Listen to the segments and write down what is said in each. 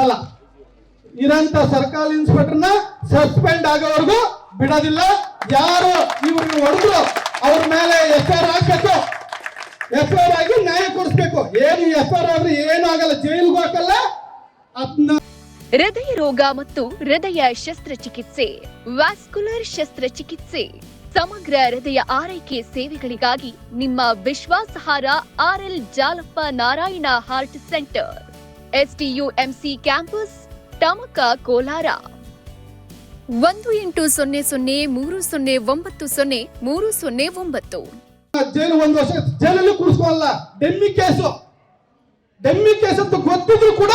ಅಲ್ಲ, ಇರಂತ circle ಇನ್ಸ್ಪೆಕ್ಟರ್ನ suspend ಆಗೋವರೆಗೂ ಬಿಡೋದಿಲ್ಲ. ಯಾರು ಇವ್ರಿಗೆ ಹೊಡೆದ್ರು ಅವ್ರ ಮೇಲೆ ಎಫ್ ಆರ್ ಹಾಕಬೇಕು. ಎಫ್ ಆರ್ ಆಗಿ ನ್ಯಾಯ ಕೊಡಿಸ್ಬೇಕು. ಏನು ಎಫ್ ಆರ್ ಆದ್ರೆ ಏನು ಆಗಲ್ಲ, ಜೈಲ್ಗೂ ಹಾಕಲ್ಲ. ಅದನ್ನ ಹೃದಯ ರೋಗ ಮತ್ತು ಹೃದಯ ಶಸ್ತ್ರಚಿಕಿತ್ಸೆ, ವ್ಯಾಸ್ಕುಲರ್ ಶಸ್ತ್ರಚಿಕಿತ್ಸೆ, ಸಮಗ್ರ ಹೃದಯ ಆರೈಕೆ ಸೇವೆಗಳಿಗಾಗಿ ನಿಮ್ಮ ವಿಶ್ವಾಸಾರ್ಹ RL Jalappa Narayana heart centre. STUMC campus Tamaka Kolar. ಒಂದು ಎಂಟು ಸೊನ್ನೆ ಸೊನ್ನೆ ಮೂರು ಸೊನ್ನೆ ಒಂಬತ್ತು ಸೊನ್ನೆ ಮೂರು ಸೊನ್ನೆ ಒಂಬತ್ತು. ಜೈಲು ಒಂದು ವರ್ಷ ಜೈಲಲ್ಲಿ ಕೂರಿಸ್ಕೊಳ್ಳಲ್ಲ ಡೆಮ್ಮಿ ಕೇಸು. ಡೆಮ್ಮಿ ಕೇಸ್ ಅಂತ ಗೊತ್ತಿದ್ರು ಕೂಡ,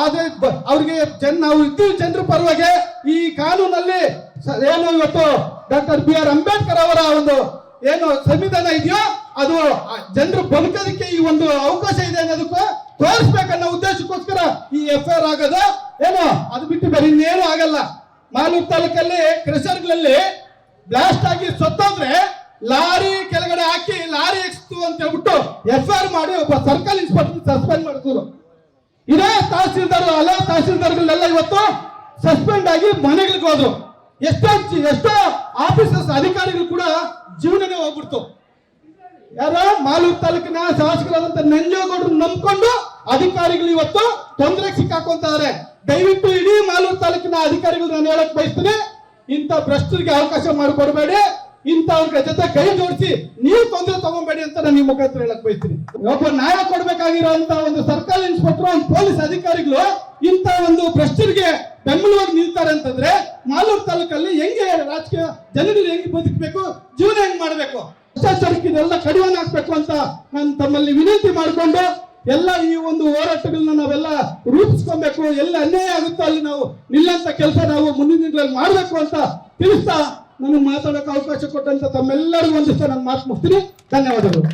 ಆದ್ರೆ ಅವ್ರಿಗೆ ಜನ, ನಾವು ಇದ್ದೀವಿ ಜನರ ಪರವಾಗಿ. ಈ ಕಾನೂನಲ್ಲಿ ಏನು ಇವತ್ತು ಡಾಕ್ಟರ್ ಬಿ ಆರ್ ಅಂಬೇಡ್ಕರ್ ಅವರ ಒಂದು ಏನು ಸಂವಿಧಾನ ಇದೆಯೋ, ಅದು ಜನರು ಬದುಕೋದಕ್ಕೆ ಈ ಒಂದು ಅವಕಾಶ ಇದೆ ಅನ್ನೋದಕ್ಕೂ ತೋರಿಸ್ಬೇಕನ್ನೋ ಉದ್ದೇಶಕ್ಕೋಸ್ಕರ ಈ ಎಫ್ ಐ ಆರ್ ಆಗೋದು? ಏನು? ಅದು ಬಿಟ್ಟು ಬೇರೆ ಇನ್ನೇನು ಆಗಲ್ಲ. ಮಾಲೂರು ತಾಲೂಕಲ್ಲಿ ಕ್ರೆಷರ್ಗಳಲ್ಲಿ ಬ್ಲಾಸ್ಟ್ ಆಗಿ ಸತ್ತೋದ್ರೆ ಲಾರಿ ಕೆಳಗಡೆ ಹಾಕಿ ಲಾರಿ ಎಕ್ಸ್ತು ಅಂತ ಹೇಳ್ಬಿಟ್ಟು ಎಫ್ ಆರ್ ಮಾಡಿ ಒಬ್ಬ ಸರ್ಕಲ್ ಇನ್ಸ್ಪೆಕ್ಟರ್ ಸಸ್ಪೆಂಡ್ ಮಾಡಿದ್ರು. ಇದೇ ತಹಸೀಲ್ದಾರ್ ಅಲ್ಲ ತಹಸೀಲ್ದಾರ್ಗಳೆಲ್ಲ ಇವತ್ತು ಸಸ್ಪೆಂಡ್ ಆಗಿ ಮನೆಗಳಿಗೆ ಹೋದ್ರು. ಎಷ್ಟೋ ಎಷ್ಟೋ ಆಫೀಸರ್ಸ್ ಅಧಿಕಾರಿಗಳು ಕೂಡ ಜೀವನನೇ ಹೋಗ್ಬಿಡ್ತು ಯಾರ? ಮಾಲೂರು ತಾಲೂಕಿನ ಶಾಸಕರಾದಂತ ನಂಜೇಗೌಡರು ನಂಬ್ಕೊಂಡು ಅಧಿಕಾರಿಗಳು ಇವತ್ತು ತೊಂದರೆಗೆ ಸಿಕ್ಕಾಕೊಂತಾರೆ ದಯವಿಟ್ಟು ಇಡೀ ಮಾಲೂರು ತಾಲೂಕಿನ ಅಧಿಕಾರಿಗಳು ನಾನು ಹೇಳಕ್ ಬಯಸ್ತೀನಿ, ಇಂಥ ಭ್ರಷ್ಟರಿಗೆ ಅವಕಾಶ ಮಾಡಿಕೊಡ್ಬೇಡಿ, ಇಂಥವ್ರ ಜೊತೆ ಕೈ ಜೋಡಿಸಿ ನೀವು ತೊಂದರೆ ತಗೊಂಬೇಡಿ ಅಂತ ನಾನು ನಿಮ್ಮ ಮುಖಾಂತರ ಹೇಳಕ್ ಬಯಸ್ತೀನಿ. ಒಬ್ಬ ನ್ಯಾಯ ಕೊಡ್ಬೇಕಾಗಿರುವಂತ ಒಂದು ಸರ್ಕಾರಿ ಇನ್ಸ್ಪೆಕ್ಟರ್ ಒಂದು ಪೊಲೀಸ್ ಅಧಿಕಾರಿಗಳು ಇಂಥ ಒಂದು ಭ್ರಷ್ಟರಿಗೆ ಬೆಂಬಲವಾಗಿ ನಿಲ್ತಾರೆ ಅಂತಂದ್ರೆ ಮಾಲೂರು ತಾಲೂಕಲ್ಲಿ ಹೆಂಗೆ ರಾಜಕೀಯ ಜನಗಳು ಹೆಂಗೆ ಬದುಕಬೇಕು, ಜೀವನ ಹೆಂಗ್ ಮಾಡಬೇಕು? ಭ್ರಷ್ಟಾಚಾರಕ್ಕೆ ಇದೆಲ್ಲ ಕಡಿವಾಣ ಹಾಕ್ಬೇಕು ಅಂತ ನಾನು ತಮ್ಮಲ್ಲಿ ವಿನಂತಿ ಮಾಡಿಕೊಂಡು ಎಲ್ಲ ಈ ಒಂದು ಹೋರಾಟಗಳನ್ನ ನಾವೆಲ್ಲ ರೂಪಿಸ್ಕೊಬೇಕು, ಎಲ್ಲ ಅನ್ಯಾಯ ಆಗುತ್ತೋ ಅಲ್ಲಿ ನಾವು ನಿಲ್ಲಂತ ಕೆಲಸ ನಾವು ಮುಂದಿನ ದಿನಗಳಲ್ಲಿ ಮಾಡಬೇಕು ಅಂತ ತಿಳಿಸ್ತಾ ನನಗೆ ಮಾತಾಡೋಕೆ ಅವಕಾಶ ಕೊಟ್ಟಂತ ತಮ್ಮೆಲ್ಲರಿಗೂ ಒಂದಿಷ್ಟು ನಾನು ಮಾತು ಮುಗ್ತೀನಿ ಧನ್ಯವಾದಗಳು.